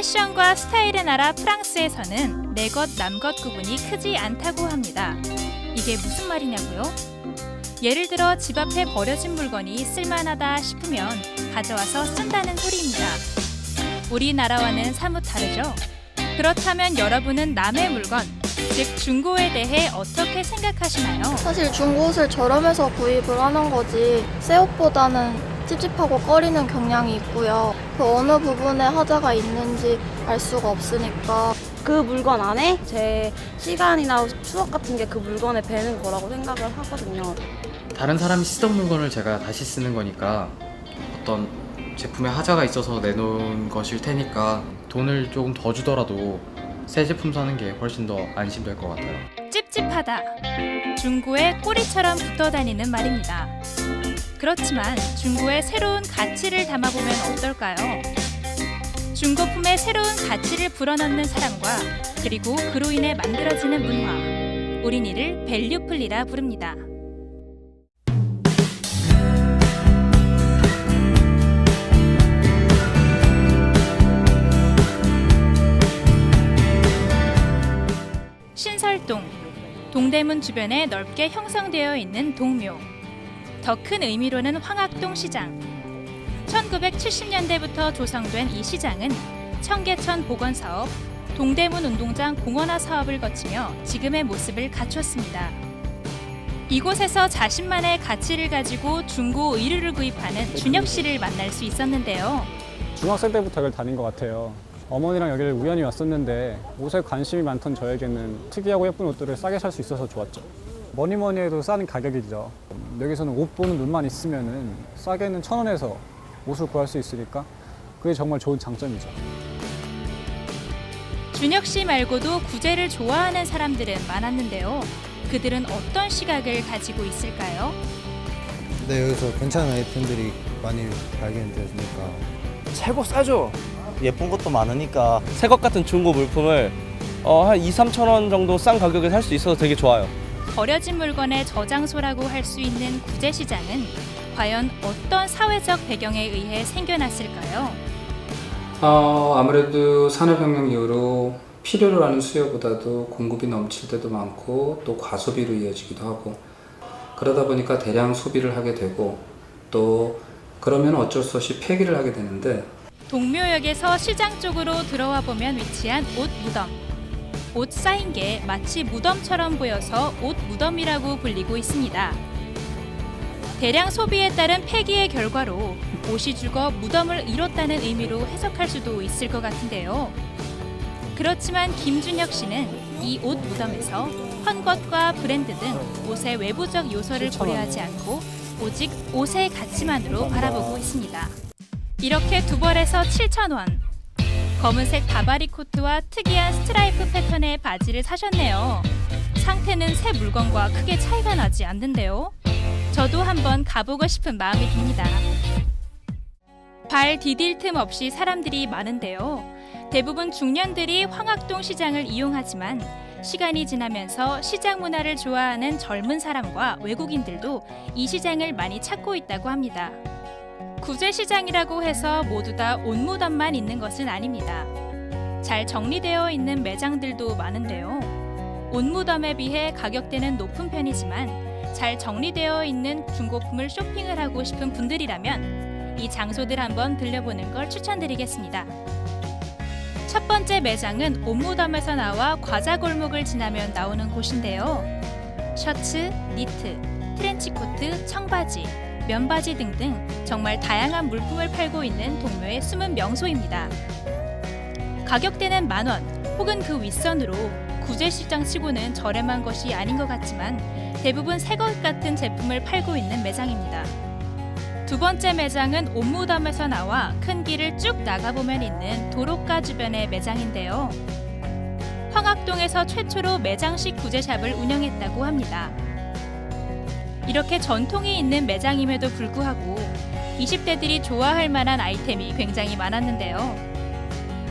패션과 스타일의 나라 프랑스에서는 내 것 남 것 구분이 크지 않다고 합니다. 이게 무슨 말이냐고요? 예를 들어 집 앞에 버려진 물건이 쓸만하다 싶으면 가져와서 쓴다는 소리입니다. 우리나라와는 사뭇 다르죠? 그렇다면 여러분은 남의 물건, 즉 중고에 대해 어떻게 생각하시나요? 사실 중고 옷을 저렴해서 구입을 하는 거지 새 옷보다는 찝찝하고 꺼리는 경향이 있고요. 그 어느 부분에 하자가 있는지 알 수가 없으니까 그 물건 안에 제 시간이나 추억 같은 게 그 물건에 배는 거라고 생각을 하거든요. 다른 사람이 쓰던 물건을 제가 다시 쓰는 거니까 어떤 제품에 하자가 있어서 내놓은 것일 테니까 돈을 조금 더 주더라도 새 제품 사는 게 훨씬 더 안심될 것 같아요. 찝찝하다. 중고에 꼬리처럼 붙어 다니는 말입니다. 그렇지만 중고에 새로운 가치를 담아보면 어떨까요? 중고품에 새로운 가치를 불어넣는 사람과 그리고 그로 인해 만들어지는 문화. 우린 이를 밸류플리라 부릅니다. 동대문 주변에 넓게 형성되어 있는 동묘 더 큰 의미로는 황학동 시장 1970년대부터 조성된 이 시장은 청계천 복원 사업 동대문 운동장 공원화 사업을 거치며 지금의 모습을 갖췄습니다. 이곳에서 자신만의 가치를 가지고 중고 의류를 구입하는 준혁 씨를 만날 수 있었는데요. 중학생 때부터 여기를 다닌 것 같아요. 어머니랑 여기를 우연히 왔었는데 옷에 관심이 많던 저에게는 특이하고 예쁜 옷들을 싸게 살 수 있어서 좋았죠. 뭐니 뭐니 해도 싼 가격이죠. 여기서는 옷 보는 눈만 있으면은 싸게는 천 원에서 옷을 구할 수 있으니까 그게 정말 좋은 장점이죠. 준혁 씨 말고도 구제를 좋아하는 사람들은 많았는데요. 그들은 어떤 시각을 가지고 있을까요? 네, 여기서 괜찮은 아이템들이 많이 발견되니까 최고 싸죠. 예쁜 것도 많으니까 새 것 같은 중고 물품을 어, 한 2, 3천 원 정도 싼 가격에 살 수 있어서 되게 좋아요. 버려진 물건의 저장소라고 할 수 있는 구제 시장은 과연 어떤 사회적 배경에 의해 생겨났을까요? 어, 아무래도 산업혁명 이후로 필요로 하는 수요보다도 공급이 넘칠 때도 많고 또 과소비로 이어지기도 하고 그러다 보니까 대량 소비를 하게 되고 또 그러면 어쩔 수 없이 폐기를 하게 되는데 동묘역에서 시장 쪽으로 들어와 보면 위치한 옷 무덤. 옷 쌓인 게 마치 무덤처럼 보여서 옷 무덤이라고 불리고 있습니다. 대량 소비에 따른 폐기의 결과로 옷이 죽어 무덤을 잃었다는 의미로 해석할 수도 있을 것 같은데요. 그렇지만 김준혁 씨는 이 옷 무덤에서 헌것과 브랜드 등 옷의 외부적 요소를 고려하지 않고 오직 옷의 가치만으로 바라보고 있습니다. 이렇게 두 벌에서 7,000원. 검은색 바바리 코트와 특이한 스트라이프 패턴의 바지를 사셨네요. 상태는 새 물건과 크게 차이가 나지 않는데요. 저도 한번 가보고 싶은 마음이 듭니다. 발 디딜 틈 없이 사람들이 많은데요. 대부분 중년들이 황학동 시장을 이용하지만 시간이 지나면서 시장 문화를 좋아하는 젊은 사람과 외국인들도 이 시장을 많이 찾고 있다고 합니다. 구제시장이라고 해서 모두 다 옷무덤만 있는 것은 아닙니다. 잘 정리되어 있는 매장들도 많은데요. 옷무덤에 비해 가격대는 높은 편이지만 잘 정리되어 있는 중고품을 쇼핑을 하고 싶은 분들이라면 이 장소들 한번 들려보는 걸 추천드리겠습니다. 첫 번째 매장은 옷무덤에서 나와 과자 골목을 지나면 나오는 곳인데요. 셔츠, 니트, 트렌치코트, 청바지, 면바지 등등 정말 다양한 물품을 팔고 있는 동묘의 숨은 명소입니다. 가격대는 만 원 혹은 그 윗선으로 구제시장 치고는 저렴한 것이 아닌 것 같지만 대부분 새 것 같은 제품을 팔고 있는 매장입니다. 두 번째 매장은 옷무덤에서 나와 큰 길을 쭉 나가보면 있는 도로가 주변의 매장인데요. 황학동에서 최초로 매장식 구제샵을 운영했다고 합니다. 이렇게 전통이 있는 매장임에도 불구하고 20대들이 좋아할 만한 아이템이 굉장히 많았는데요.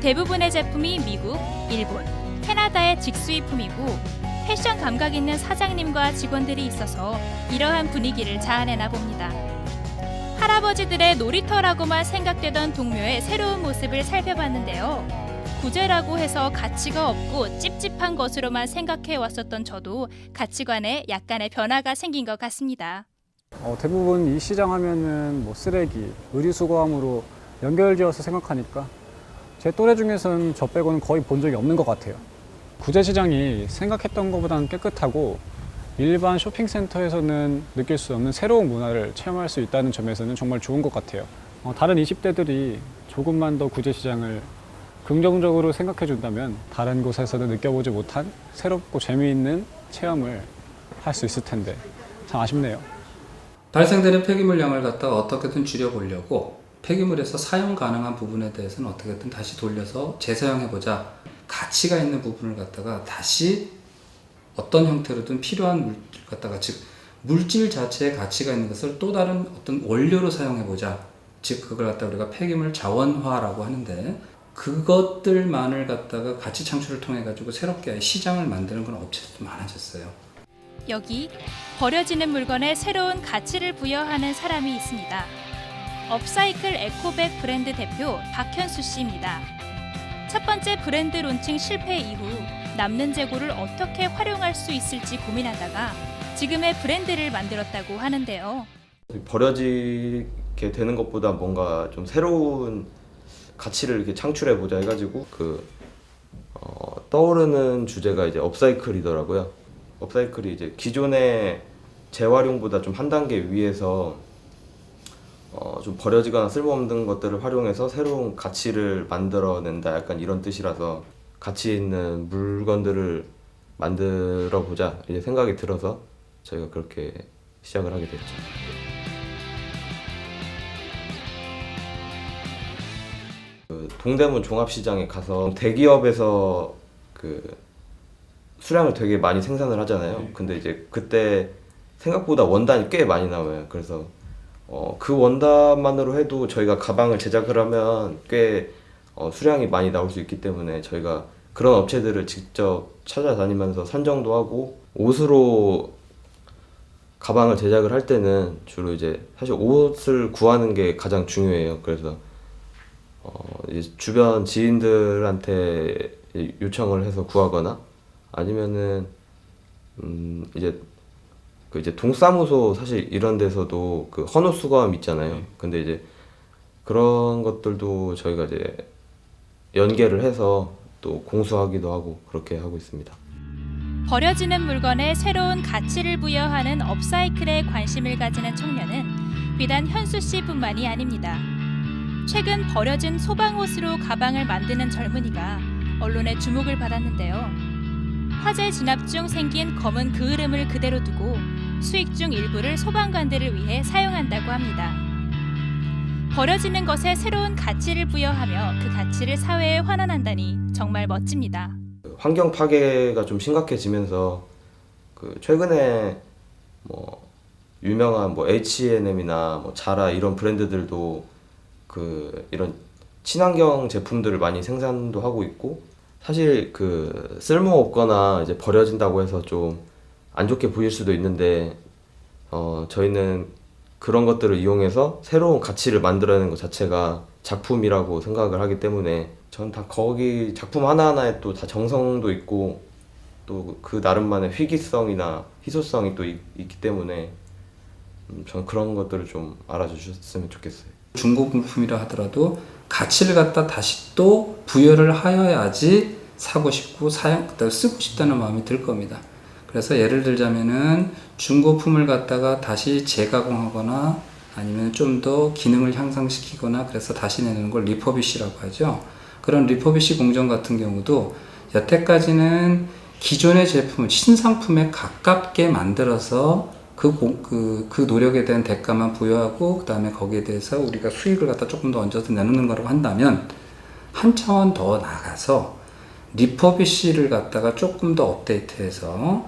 대부분의 제품이 미국, 일본, 캐나다의 직수입품이고 패션 감각 있는 사장님과 직원들이 있어서 이러한 분위기를 자아내나 봅니다. 할아버지들의 놀이터라고만 생각되던 동묘의 새로운 모습을 살펴봤는데요. 부재라고 해서 가치가 없고 찝찝한 것으로만 생각해 왔었던 저도 가치관에 약간의 변화가 생긴 것 같습니다. 어, 대부분 이 시장 하면은 뭐 쓰레기, 의류수거함으로 연결지어서 생각하니까 제 또래 중에서는 저 빼고는 거의 본 적이 없는 것 같아요. 구제시장이 생각했던 것보다는 깨끗하고 일반 쇼핑센터에서는 느낄 수 없는 새로운 문화를 체험할 수 있다는 점에서는 정말 좋은 것 같아요. 어, 다른 20대들이 조금만 더 구제시장을 긍정적으로 생각해 준다면 다른 곳에서는 느껴보지 못한 새롭고 재미있는 체험을 할 수 있을 텐데 참 아쉽네요. 발생되는 폐기물량을 갖다가 어떻게든 줄여보려고 폐기물에서 사용 가능한 부분에 대해서는 어떻게든 다시 돌려서 재사용해보자. 가치가 있는 부분을 갖다가 다시 어떤 형태로든 필요한 물질 갖다가 즉 물질 자체에 가치가 있는 것을 또 다른 어떤 원료로 사용해보자. 즉 그걸 갖다 우리가 폐기물 자원화라고 하는데 그것들만을 갖다가 가치 창출을 통해 가지고 새롭게 시장을 만드는 그런 업체들도 많아졌어요. 여기 버려지는 물건에 새로운 가치를 부여하는 사람이 있습니다. 업사이클 에코백 브랜드 대표 박현수 씨입니다. 첫 번째 브랜드 론칭 실패 이후 남는 재고를 어떻게 활용할 수 있을지 고민하다가 지금의 브랜드를 만들었다고 하는데요. 버려지게 되는 것보다 뭔가 좀 새로운 가치를 이렇게 창출해 보자 해가지고 그 어, 떠오르는 주제가 이제 업사이클이더라고요. 업사이클이 이제 기존의 재활용보다 좀 한 단계 위에서 어, 좀 버려지거나 쓸모없는 것들을 활용해서 새로운 가치를 만들어낸다 약간 이런 뜻이라서 가치 있는 물건들을 만들어 보자 이제 생각이 들어서 저희가 그렇게 시작을 하게 됐죠. 동대문 종합시장에 가서 대기업에서 그 수량을 되게 많이 생산을 하잖아요. 근데 이제 그때 생각보다 원단이 꽤 많이 나와요. 그래서 어, 그 원단만으로 해도 저희가 가방을 제작을 하면 꽤 어, 수량이 많이 나올 수 있기 때문에 저희가 그런 업체들을 직접 찾아다니면서 선정도 하고 옷으로 가방을 제작을 할 때는 주로 이제 사실 옷을 구하는 게 가장 중요해요. 그래서 어, 이제 주변 지인들한테 요청을 해서 구하거나 아니면은 음 이제 그 이제 동사무소 사실 이런 데서도 그 헌옷 수거함 있잖아요. 근데 이제 그런 것들도 저희가 이제 연계를 해서 또 공수하기도 하고 그렇게 하고 있습니다. 버려지는 물건에 새로운 가치를 부여하는 업사이클에 관심을 가지는 청년은 비단 현수 씨뿐만이 아닙니다. 최근 버려진 소방옷으로 가방을 만드는 젊은이가 언론의 주목을 받았는데요. 화재 진압 중 생긴 검은 그을음을 그대로 두고 수익 중 일부를 소방관들을 위해 사용한다고 합니다. 버려지는 것에 새로운 가치를 부여하며 그 가치를 사회에 환원한다니 정말 멋집니다. 그 환경 파괴가 좀 심각해지면서 그 최근에 뭐 유명한 뭐 H&M이나 뭐 자라 이런 브랜드들도 그 이런 친환경 제품들을 많이 생산도 하고 있고 사실 그 쓸모 없거나 이제 버려진다고 해서 좀 안 좋게 보일 수도 있는데 어 저희는 그런 것들을 이용해서 새로운 가치를 만들어내는 것 자체가 작품이라고 생각을 하기 때문에 전 다 거기 작품 하나하나에 또 다 정성도 있고 또 그 나름만의 희귀성이나 희소성이 또 있, 기 때문에 음, 저는 그런 것들을 좀 알아줘 주셨으면 좋겠어요. 중고 물품이라 하더라도 가치를 갖다 다시 또 부여를 하여야지 사고 싶고 사용 쓰고 싶다는 마음이 들 겁니다. 그래서 예를 들자면은 중고품을 갖다가 다시 재가공하거나 아니면 좀 더 기능을 향상시키거나 그래서 다시 내는 걸 리퍼비시라고 하죠. 그런 리퍼비시 공정 같은 경우도 여태까지는 기존의 제품, 신상품에 가깝게 만들어서 그, 공, 그, 그 노력에 대한 대가만 부여하고 그 다음에 거기에 대해서 우리가 수익을 갖다 조금 더 얹어서 내놓는 거라고 한다면 한 차원 더 나가서 리퍼비시를 갖다가 조금 더 업데이트해서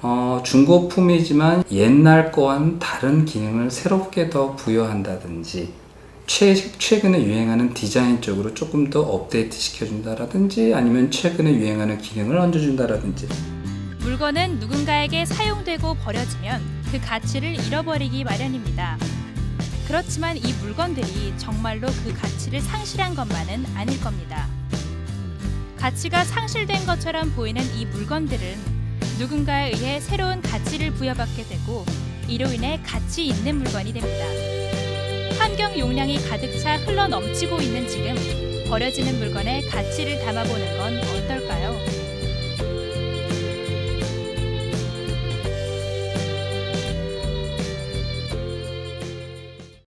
어, 중고품이지만 옛날 거와는 다른 기능을 새롭게 더 부여한다든지 최, 최근에 유행하는 디자인 쪽으로 조금 더 업데이트 시켜준다라든지 아니면 최근에 유행하는 기능을 얹어준다라든지. 물건은 누군가에게 사용되고 버려지면 그 가치를 잃어버리기 마련입니다. 그렇지만 이 물건들이 정말로 그 가치를 상실한 것만은 아닐 겁니다. 가치가 상실된 것처럼 보이는 이 물건들은 누군가에 의해 새로운 가치를 부여받게 되고 이로 인해 가치 있는 물건이 됩니다. 환경 용량이 가득 차 흘러 넘치고 있는 지금 버려지는 물건에 가치를 담아보는 건